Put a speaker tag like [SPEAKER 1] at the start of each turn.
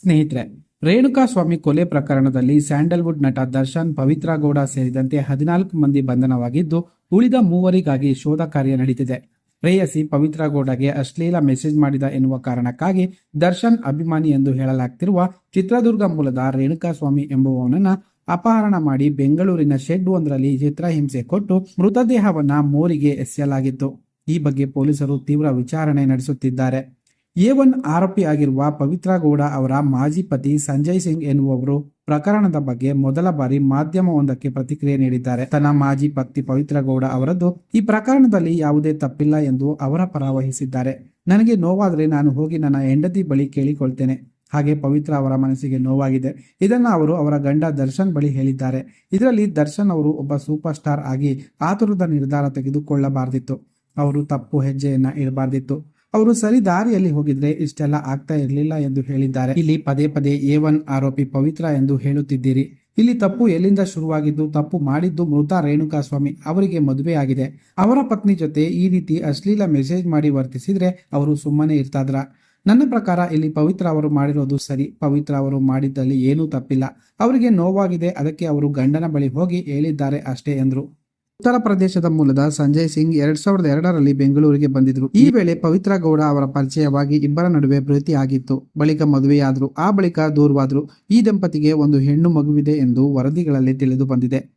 [SPEAKER 1] ಸ್ನೇಹಿತರೆ, ರೇಣುಕಾ ಸ್ವಾಮಿ ಕೊಲೆ ಪ್ರಕರಣದಲ್ಲಿ ಸ್ಯಾಂಡಲ್ವುಡ್ ನಟ ದರ್ಶನ್ ಪವಿತ್ರ ಗೌಡ ಸೇರಿದಂತೆ ಹದಿನಾಲ್ಕು ಮಂದಿ ಬಂಧನವಾಗಿದ್ದು, ಉಳಿದ ಮೂವರಿಗಾಗಿ ಶೋಧ ಕಾರ್ಯ ನಡೀತಿದೆ. ಪ್ರೇಯಸಿ ಪವಿತ್ರ ಗೌಡಗೆ ಅಶ್ಲೀಲ ಮೆಸೇಜ್ ಮಾಡಿದ ಎನ್ನುವ ಕಾರಣಕ್ಕಾಗಿ ದರ್ಶನ್ ಅಭಿಮಾನಿ ಎಂದು ಹೇಳಲಾಗ್ತಿರುವ ಚಿತ್ರದುರ್ಗ ಮೂಲದ ರೇಣುಕಾ ಸ್ವಾಮಿ ಎಂಬುವವನನ್ನ ಅಪಹರಣ ಮಾಡಿ ಬೆಂಗಳೂರಿನ ಶೆಡ್ ಒಂದರಲ್ಲಿ ಚಿತ್ರಹಿಂಸೆ ಕೊಟ್ಟು ಮೃತದೇಹವನ್ನ ಮೋರಿಗೆ ಎಸೆಯಲಾಗಿತ್ತು. ಈ ಬಗ್ಗೆ ಪೊಲೀಸರು ತೀವ್ರ ವಿಚಾರಣೆ ನಡೆಸುತ್ತಿದ್ದಾರೆ. ಎ ಒನ್ ಆರೋಪಿ ಆಗಿರುವ ಪವಿತ್ರ ಗೌಡ ಅವರ ಮಾಜಿ ಪತಿ ಸಂಜಯ್ ಸಿಂಗ್ ಎನ್ನುವವರು ಪ್ರಕರಣದ ಬಗ್ಗೆ ಮೊದಲ ಬಾರಿ ಮಾಧ್ಯಮವೊಂದಕ್ಕೆ ಪ್ರತಿಕ್ರಿಯೆ ನೀಡಿದ್ದಾರೆ. ತನ್ನ ಮಾಜಿ ಪತ್ನಿ ಪವಿತ್ರ ಗೌಡ ಅವರದ್ದು, ಈ ಪ್ರಕರಣದಲ್ಲಿ ಯಾವುದೇ ತಪ್ಪಿಲ್ಲ ಎಂದು ಅವರ ಪರ ವಹಿಸಿದ್ದಾರೆ. ನನಗೆ ನೋವಾದರೆ ನಾನು ಹೋಗಿ ನನ್ನ ಹೆಂಡತಿ ಬಳಿ ಕೇಳಿಕೊಳ್ತೇನೆ. ಹಾಗೆ ಪವಿತ್ರ ಅವರ ಮನಸ್ಸಿಗೆ ನೋವಾಗಿದೆ. ಇದನ್ನು ಅವರು ಅವರ ಗಂಡ ದರ್ಶನ್ ಬಳಿ ಹೇಳಿದ್ದಾರೆ. ಇದರಲ್ಲಿ ದರ್ಶನ್ ಅವರು ಒಬ್ಬ ಸೂಪರ್ ಸ್ಟಾರ್ ಆಗಿ ಆತುರದ ನಿರ್ಧಾರ ತೆಗೆದುಕೊಳ್ಳಬಾರ್ದಿತ್ತು. ಅವರು ತಪ್ಪು ಹೆಜ್ಜೆಯನ್ನ ಇಡಬಾರ್ದಿತ್ತು. ಅವರು ಸರಿ ದಾರಿಯಲ್ಲಿ ಹೋಗಿದ್ರೆ ಇಷ್ಟೆಲ್ಲ ಆಗ್ತಾ ಇರಲಿಲ್ಲ ಎಂದು ಹೇಳಿದ್ದಾರೆ. ಇಲ್ಲಿ ಪದೇ ಪದೇ ಎ ಒನ್ ಆರೋಪಿ ಪವಿತ್ರ ಎಂದು ಹೇಳುತ್ತಿದ್ದೀರಿ. ಇಲ್ಲಿ ತಪ್ಪು ಎಲ್ಲಿಂದ ಶುರುವಾಗಿದ್ದು, ತಪ್ಪು ಮಾಡಿದ್ದು ಮೃತ ರೇಣುಕಾ ಸ್ವಾಮಿ ಅವರಿಗೆ ಮದುವೆಯಾಗಿದೆ. ಅವರ ಪತ್ನಿ ಜೊತೆ ಈ ರೀತಿ ಅಶ್ಲೀಲ ಮೆಸೇಜ್ ಮಾಡಿ ವರ್ತಿಸಿದ್ರೆ ಅವರು ಸುಮ್ಮನೆ ಇರ್ತಾದ್ರ? ನನ್ನ ಪ್ರಕಾರ ಇಲ್ಲಿ ಪವಿತ್ರ ಅವರು ಮಾಡಿರೋದು ಸರಿ. ಪವಿತ್ರ ಅವರು ಮಾಡಿದ್ದಲ್ಲಿ ಏನೂ ತಪ್ಪಿಲ್ಲ. ಅವರಿಗೆ ನೋವಾಗಿದೆ. ಅದಕ್ಕೆ ಅವರು ಗಂಡನ ಬಳಿ ಹೋಗಿ ಹೇಳಿದ್ದಾರೆ ಅಷ್ಟೇ ಎಂದ್ರು. ಉತ್ತರ ಪ್ರದೇಶದ ಮೂಲದ ಸಂಜಯ್ ಸಿಂಗ್ ಎರಡ್ ಸಾವಿರದ ಎರಡರಲ್ಲಿ ಬೆಂಗಳೂರಿಗೆ ಬಂದಿದ್ರು. ಈ ವೇಳೆ ಪವಿತ್ರ ಗೌಡ ಅವರ ಪರಿಚಯವಾಗಿ ಇಬ್ಬರ ನಡುವೆ ಪ್ರೀತಿ ಆಗಿತ್ತು. ಬಳಿಕ ಮದುವೆಯಾದ್ರು. ಆ ಬಳಿಕ ದೂರವಾದ್ರು. ಈ ದಂಪತಿಗೆ ಒಂದು ಹೆಣ್ಣು ಮಗುವಿದೆ ಎಂದು ವರದಿಗಳಲ್ಲಿ ತಿಳಿದು ಬಂದಿದೆ.